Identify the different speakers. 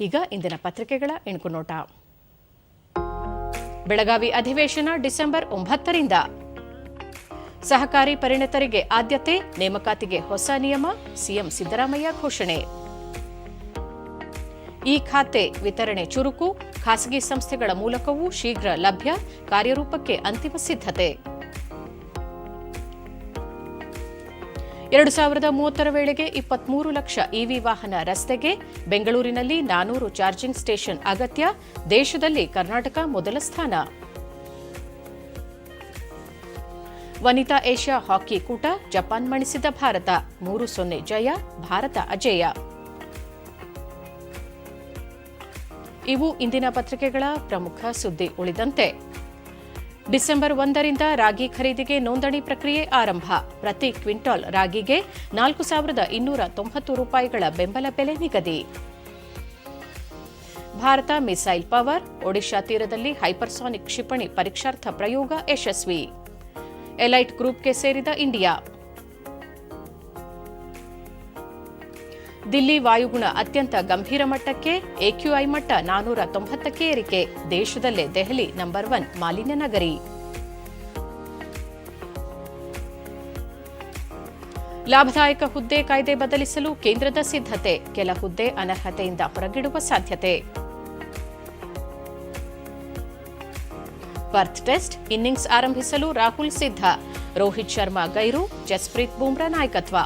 Speaker 1: ಈಗ ಇಂದಿನ ಪತ್ರಿಕೆಗಳ ಇಣುಕು ನೋಟ. ಬೆಳಗಾವಿ ಅಧಿವೇಶನ ಡಿಸೆಂಬರ್ ಒಂಬತ್ತರಿಂದ. ಸಹಕಾರಿ ಪರಿಣತರಿಗೆ ಆದ್ಯತೆ, ನೇಮಕಾತಿಗೆ ಹೊಸ ನಿಯಮ, ಸಿಎಂ ಸಿದ್ದರಾಮಯ್ಯ ಘೋಷಣೆ. ಈ ಖಾತೆ ವಿತರಣೆ ಚುರುಕು, ಖಾಸಗಿ ಸಂಸ್ಥೆಗಳ ಮೂಲಕವೂ ಶೀಘ್ರ ಲಭ್ಯ, ಕಾರ್ಯರೂಪಕ್ಕೆ ಅಂತಿಮ ಸಿದ್ಧತೆ. ಎರಡು ಸಾವಿರದ ಮೂವತ್ತರ ವೇಳೆಗೆ ಇಪ್ಪತ್ಮೂರು ಲಕ್ಷ ಇವಿ ವಾಹನ ರಸ್ತೆಗೆ ಬೆಂಗಳೂರಿನಲ್ಲಿ ನಾನೂರು ಚಾರ್ಜಿಂಗ್ ಸ್ಟೇಷನ್ ಅಗತ್ಯ. ದೇಶದಲ್ಲಿ ಕರ್ನಾಟಕ ಮೊದಲ ಸ್ಥಾನ. ವನಿತಾ ಏಷ್ಯಾ ಹಾಕಿ ಕೂಟ ಜಪಾನ್ ಮಣಿಸಿದ ಭಾರತ. ಮೂರು ಸೊನ್ನೆ ಜಯ, ಭಾರತ ಅಜೇಯ. ಇವು ಇಂದಿನ ಪತ್ರಿಕೆಗಳ ಪ್ರಮುಖ ಸುದ್ದಿ ಉಳಿದಂತೆ. ಡಿಸೆಂಬರ್ ಒಂದರಿಂದ ರಾಗಿ ಖರೀದಿಗೆ ನೋಂದಣಿ ಪ್ರಕ್ರಿಯೆ ಆರಂಭ. ಪ್ರತಿ ಕ್ವಿಂಟಾಲ್ ರಾಗಿಗೆ ನಾಲ್ಕು ಸಾವಿರದ ಇನ್ನೂರ ತೊಂಬತ್ತು ರೂಪಾಯಿಗಳ ಬೆಂಬಲ ಬೆಲೆ ನಿಗದಿ. ಭಾರತ ಮಿಸೈಲ್ ಪವರ್, ಒಡಿಶಾ ತೀರದಲ್ಲಿ ಹೈಪರ್ಸಾನಿಕ್ ಕ್ಷಿಪಣಿ ಪರೀಕ್ಷಾರ್ಥ ಪ್ರಯೋಗ ಯಶಸ್ವಿ. ಎಲೈಟ್ ಗ್ರೂಪ್ಗೆ ಸೇರಿದ ಇಂಡಿಯಾ. ದಿಲ್ಲಿ ವಾಯುಗುಣ ಅತ್ಯಂತ ಗಂಭೀರ ಮಟ್ಟಕ್ಕೆ, ಎಕ್ಯೂಐ ಮಟ್ಟ ನಾನೂರ ತೊಂಬತ್ತಕ್ಕೆ ಏರಿಕೆ. ದೇಶದಲ್ಲೇ ದೆಹಲಿ ನಂಬರ್ ಒನ್ ಮಾಲಿನ್ಯ ನಗರಿ. ಲಾಭದಾಯಕ ಹುದ್ದೆ ಕಾಯ್ದೆ ಬದಲಿಸಲು ಕೇಂದ್ರದ ಸಿದ್ಧತೆ. ಕೆಲ ಹುದ್ದೆ ಅನರ್ಹತೆಯಿಂದ ಹೊರಗಿಡುವ ಸಾಧ್ಯತೆ. ಪರ್ತ್ ಟೆಸ್ಟ್ ಇನ್ನಿಂಗ್ಸ್ ಆರಂಭಿಸಲು ರಾಹುಲ್ ಸಿದ್ಧ. ರೋಹಿತ್ ಶರ್ಮಾ ಗೈರು, ಜಸ್ಪ್ರೀತ್ ಬೂಮ್ರಾ ನಾಯಕತ್ವ.